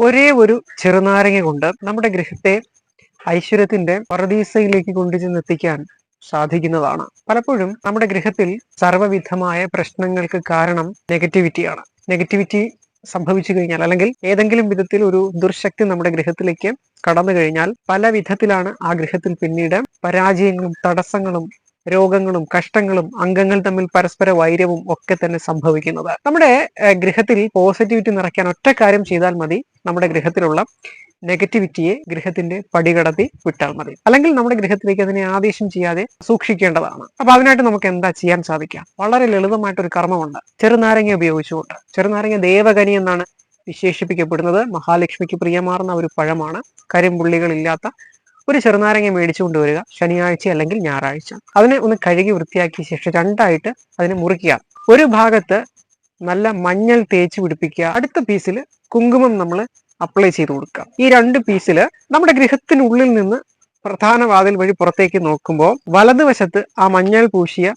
ഒരേ ഒരു ചെറുനാരങ്ങ കൊണ്ട് നമ്മുടെ ഗൃഹത്തെ ഐശ്വര്യത്തിന്റെ പറദീസയിലേക്ക് കൊണ്ടുചെന്ന് എത്തിക്കാൻ സാധിക്കുന്നതാണ്. പലപ്പോഴും നമ്മുടെ ഗൃഹത്തിൽ സർവവിധമായ പ്രശ്നങ്ങൾക്ക് കാരണം നെഗറ്റിവിറ്റിയാണ് നെഗറ്റിവിറ്റി സംഭവിച്ചു കഴിഞ്ഞാൽ അല്ലെങ്കിൽ ഏതെങ്കിലും വിധത്തിൽ ഒരു ദുർശക്തി നമ്മുടെ ഗൃഹത്തിലേക്ക് കടന്നു കഴിഞ്ഞാൽ പല വിധത്തിലാണ് ആ ഗൃഹത്തിൽ പിന്നീട് പരാജയങ്ങളും തടസ്സങ്ങളും രോഗങ്ങളും കഷ്ടങ്ങളും അംഗങ്ങൾ തമ്മിൽ പരസ്പര വൈര്യവും ഒക്കെ തന്നെ സംഭവിക്കുന്നത്. നമ്മുടെ ഗൃഹത്തിൽ പോസിറ്റിവിറ്റി നിറയ്ക്കാൻ ഒറ്റ കാര്യം ചെയ്താൽ മതി. നമ്മുടെ ഗൃഹത്തിലുള്ള നെഗറ്റിവിറ്റിയെ ഗൃഹത്തിന്റെ പടികടത്തി വിട്ടാൽ മതി. അല്ലെങ്കിൽ നമ്മുടെ ഗൃഹത്തിലേക്ക് അതിനെ ആദേശം ചെയ്യാതെ സൂക്ഷിക്കേണ്ടതാണ്. അപ്പൊ അതിനായിട്ട് നമുക്ക് എന്താ ചെയ്യാൻ സാധിക്കാം വളരെ ലളിതമായിട്ട് ഒരു കർമ്മമുണ്ട്. ചെറുനാരങ്ങ ഉപയോഗിച്ചുകൊണ്ട്. ചെറുനാരങ്ങ ദേവകനി എന്നാണ് വിശേഷിപ്പിക്കപ്പെടുന്നത്. മഹാലക്ഷ്മിക്ക് പ്രിയമാർന്ന ഒരു പഴമാണ്. കരിമ്പുള്ളികളില്ലാത്ത ഒരു ചെറുനാരങ്ങ മേടിച്ചു കൊണ്ടുവരിക ശനിയാഴ്ച അല്ലെങ്കിൽ ഞായറാഴ്ച. അതിനെ ഒന്ന് കഴുകി വൃത്തിയാക്കിയ ശേഷം രണ്ടായിട്ട് അതിനെ മുറിക്കുക ഒരു ഭാഗത്ത് നല്ല മഞ്ഞൾ തേച്ച് പിടിപ്പിക്കുക. അടുത്ത പീസിൽ കുങ്കുമം നമ്മൾ അപ്ലൈ ചെയ്ത് കൊടുക്കുക. ഈ രണ്ട് പീസിൽ നമ്മുടെ ഗൃഹത്തിനുള്ളിൽ നിന്ന് പ്രധാന വാതിൽ വഴി പുറത്തേക്ക് നോക്കുമ്പോൾ വലതുവശത്ത് ആ മഞ്ഞൾ പൂശിയ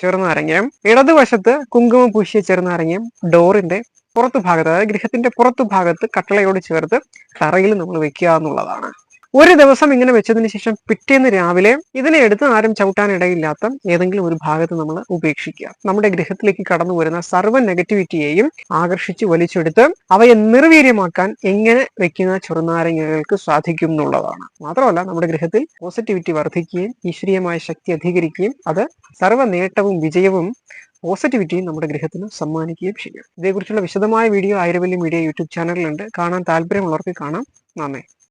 ചെറുനാരങ്ങയും ഇടതുവശത്ത് കുങ്കുമം പൂശിയ ചെറുനാരങ്ങയും ഡോറിന്റെ പുറത്തു ഭാഗത്ത് അതായത് ഗൃഹത്തിന്റെ പുറത്തു ഭാഗത്ത് കട്ടളയോട് ചേർത്ത് തറയിൽ നമ്മൾ വെക്കുക എന്നുള്ളതാണ്. ഒരു ദിവസം ഇങ്ങനെ വെച്ചതിന് ശേഷം പിറ്റേന്ന് രാവിലെ ഇതിനെ എടുത്ത് ആരും ചവിട്ടാൻ ഇടയില്ലാത്ത ഏതെങ്കിലും ഒരു ഭാഗത്ത് നമ്മൾ ഉപേക്ഷിക്കുക. നമ്മുടെ ഗൃഹത്തിലേക്ക് കടന്നു വരുന്ന സർവ നെഗറ്റിവിറ്റിയെയും ആകർഷിച്ച് വലിച്ചെടുത്ത് അവയെ നിർവീര്യമാക്കാൻ എങ്ങനെ വെക്കുന്ന ചെറുനാരങ്ങകൾക്ക് സാധിക്കും എന്നുള്ളതാണ്. മാത്രമല്ല നമ്മുടെ ഗൃഹത്തിൽ പോസിറ്റിവിറ്റി വർദ്ധിക്കുകയും ഈശ്വരീയമായ ശക്തി അധികരിക്കുകയും അത് സർവ നേട്ടവും വിജയവും പോസിറ്റിവിറ്റിയും നമ്മുടെ ഗൃഹത്തിന് സമ്മാനിക്കുകയും ചെയ്യും. ഇതേക്കുറിച്ചുള്ള വിശദമായ വീഡിയോ ആയിരവല്യം മീഡിയ യൂട്യൂബ് ചാനലിലുണ്ട്. കാണാൻ താല്പര്യമുള്ളവർക്ക് കാണാം. നന്ദി.